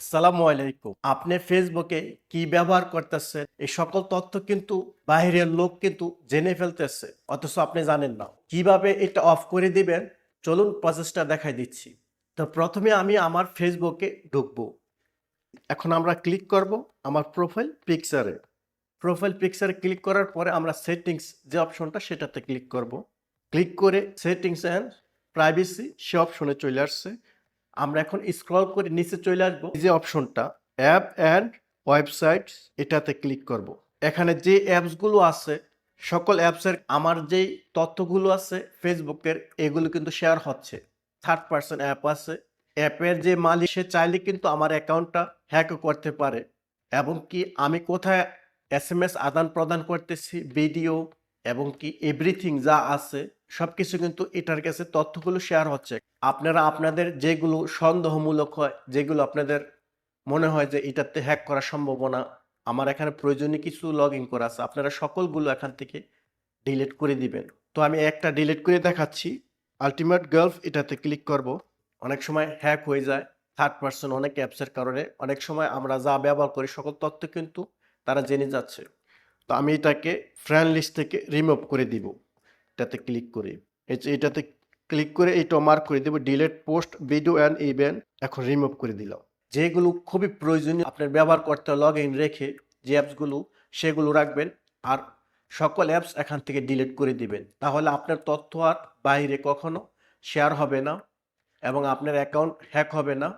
আসসালামু আলাইকুম। আপনি ফেসবুকে কি ব্যবহার করতেছেন? এই সকল তথ্য কিন্তু বাইরের লোক কিন্তু জেনে ফেলতেছে। অথচ আপনি জানেন না। কীভাবে এটা অফ করে দিবেন? চলুন প্রসেসটা দেখাই দিচ্ছি। তো প্রথমে আমি আমার ফেসবুকে ঢুকবো। এখন আমরা ক্লিক করব আমার প্রোফাইল পিকচারে প্রোফাইল পিকচারে ক্লিক করার পরে আমরা সেটিংস যে অপশনটা সেটাতে ক্লিক করব। ক্লিক করে সেটিংস অ্যান্ড প্রাইভেসি সে অপশনে চলে আসছে। আমরা এখন স্ক্রল করে নিচে চলে আসব। এই যে অপশনটা অ্যাপ অ্যান্ড ওয়েবসাইট এটাতে ক্লিক করব। এখানে যে অ্যাপসগুলো আছে, সকল অ্যাপসের আমার যেই তথ্যগুলো আছে ফেসবুকের এগুলো কিন্তু শেয়ার হচ্ছে। থার্ড পার্সন অ্যাপ আছে। অ্যাপের যে মালিক, সে চাইলে কিন্তু আমার অ্যাকাউন্টটা হ্যাকও করতে পারে। এবং কি আমি কোথায় এস এম এস আদান প্রদান করতেছি ভিডিও এবং কি এভরিথিং যা আছে সব কিছু কিন্তু এটার কাছে তথ্যগুলো শেয়ার হচ্ছে। আপনারা আপনাদের যেগুলো সন্দেহমূলক হয়, যেগুলো আপনাদের মনে হয় যে এটাতে হ্যাক করার সম্ভাবনা, আমার এখানে প্রয়োজনীয় কিছু লগ ইন করা আছে, আপনারা সকলগুলো এখান থেকে ডিলিট করে দিবেন। তো আমি একটা ডিলিট করে দেখাচ্ছি। আলটিমেট গার্লফ এটাতে ক্লিক করব। অনেক সময় হ্যাক হয়ে যায় থার্ড পার্সন অনেক অ্যাপসের কারণে। অনেক সময় আমরা যা ব্যবহার করি, সকল তথ্য কিন্তু তারা জেনে যাচ্ছে। তো আমি এটাকে ফ্রেন্ড লিস্ট থেকে রিমুভ করে দিব। এটাতে ক্লিক করে। এটাতে ক্লিক করে এইটা মার্ক করে দেবো delete post video and event এখন রিমুভ করে দিলাম যেগুলো খুবই প্রয়োজনীয়, আপনার ব্যবহার করতে লগ ইন রেখে যে অ্যাপসগুলো সেগুলো রাখবেন আর সকল অ্যাপস এখান থেকে ডিলিট করে দিবেন। তাহলে আপনার তথ্য আর বাইরে কখনো শেয়ার হবে না এবং আপনার অ্যাকাউন্ট হ্যাক হবে না।